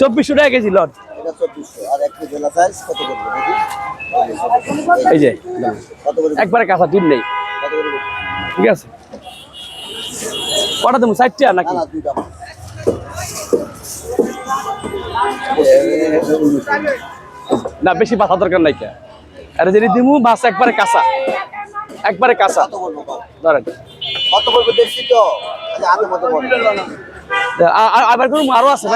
চব্বিশশো টাকা কেজি লট। এই যে একবারে কাঁচা ডিম নেই। ঠিক আছে। কটা দেবো চারটা নাকি? না বেশি বাসা দরকার নাই আরে যদি দিমু বাস একবারে কাঁচা। একবারে কাঁচা। কত বলব কও? ধরেন। কত বলব দেখছি তো? আবার আরও আছে।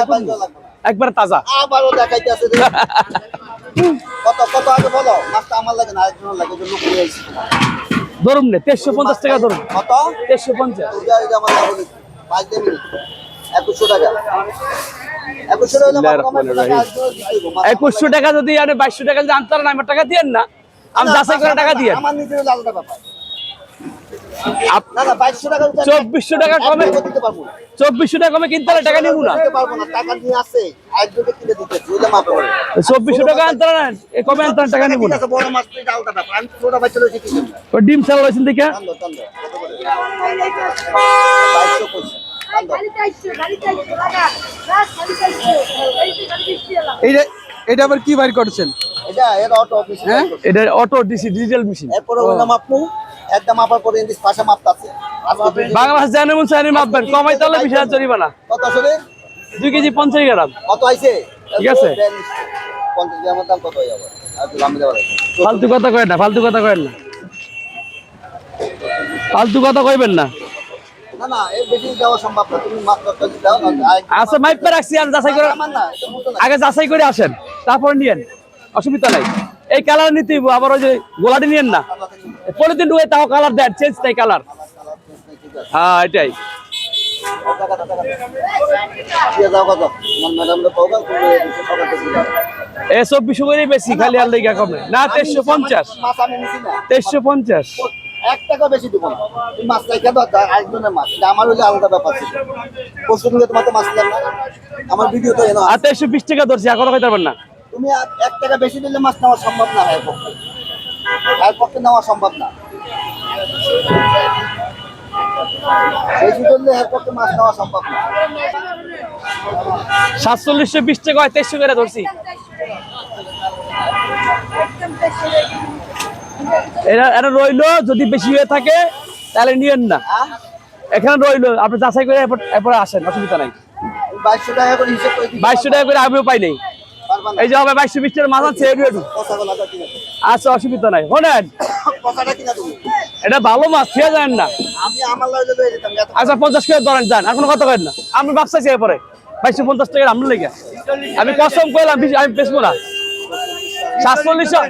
একবারে তাজা। আবারও দেখাইতে আছে কত কত আগে বলো? মাছটা আমার লাগে না আরেকজনের লাগে যে লোক নিয়ে ধরুন নে তেইশশো পঞ্চাশ টাকা ধরুন। কত? পঞ্চাশ? পাঁচ দিন একুশশো টাকা। একুশশো টাকা টাকা টাকা। যদি আরে বাইশশো টাকা যদি আনতে পারেন আমার টাকা দিয়েন না। আমি যাচাই করে টাকা দিয়ে আমার নিজের আলাদা ব্যাপার না না বাইশশো টাকা উঠে আমি চব্বিশশো টাকা কমে দিতে পারব চব্বিশশো টাকা কমে কিনতে হলে টাকা নিবো না। পারব না টাকা চব্বিশশো আনতে কমে আনতে টাকা নিবো না। ডিম চাল রয়েছেন দেখে? এটা আবার কি বাইর করছেন? এটা এর অটো অফিস? এটা অটো ডিসি ডিজিটাল মেশিন এরপরে ওই নাম আপনি পরে ইংলিশ ভাষা মন চাইনি মাপবেন। কমাইতে হলে বিশ হাজার জরিমানা কত আসলে? দুই কেজি পঞ্চাশ গ্রাম। কত আইছে? ঠিক আছে। পঞ্চাশ গ্রামের দাম কত হয়ে যাবে? আর একটু লাম্বা যাবে ফালতু কথা কয়েন না ফালতু কথা কয়েন না। ফালতু কথা কইবেন না। আচ্ছা মাইপে রাখছি আর যাচাই করে আমার না না। আগে যাচাই করে আসেন। তারপর নিয়েন। অসুবিধা নাই। এই কালার নিতে আবার ওই যে গোলাটি নিয়েন না। পলিথিন ঢুকে তাও কালার দেন চেঞ্জ তাই কালার হ্যাঁ এটাই। দিয়ে দিয়ে চব্বিশশো করে বেশি খালি আর লেগা কমে। না তেইশশো পঞ্চাশ। তেইশশো পঞ্চাশ। এক টাকা বেশি দিব না। মাছ আরেকজনের এটা আমার হইলে আলাদা ব্যাপার ছিল। পরশু তোমার তো মাছ দিলাম না। আমার ভিডিও তো তেইশশো বিশ টাকা ধরছি এখন খাইতে পারবেন না। তুমি এক টাকা বেশি দিলে মাছ নেওয়া সম্ভব না এর পক্ষে এর পক্ষে নেওয়া সম্ভব না। বেশি করলে এর পক্ষে মাছ নেওয়া সম্ভব না। সাতচল্লিশশো বিশ টাকা হয় তেইশশো করে ধরছি। এটা এটা রইল যদি বেশি হয়ে থাকে তাহলে নিয়েন না। এখানে রইল আপনি যাচাই করে এরপর এরপর আসেন অসুবিধা নাই। বাইশশো টাকা করে হিসেব বাইশশো টাকা করে আমিও পাই নাই। এই যে হবে বাইশশো মাছ আছে কথা কিনা আচ্ছা অসুবিধা নাই। কিনা তুমি এটা ভালো মাছ, খেয়ে যান না। আমি আচ্ছা পঞ্চাশ করে ধরেন, যান। এখন কত করেন না? আমি ব্যবসা চাই পরে বাইশশো পঞ্চাশ টাকা আমরা লেগে। আমি কসম করলাম আমি বেচবো না। সাতচল্লিশশো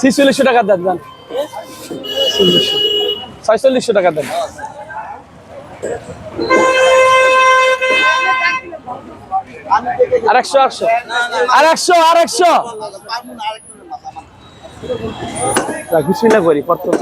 ছিচল্লিশশো টাকা দেন ছিচল্লিশশো ছয়চল্লিশশো টাকা দেন। আর একশো একশো। আর একশো আর একশো। বিসমিল্লাহ করি প্রথম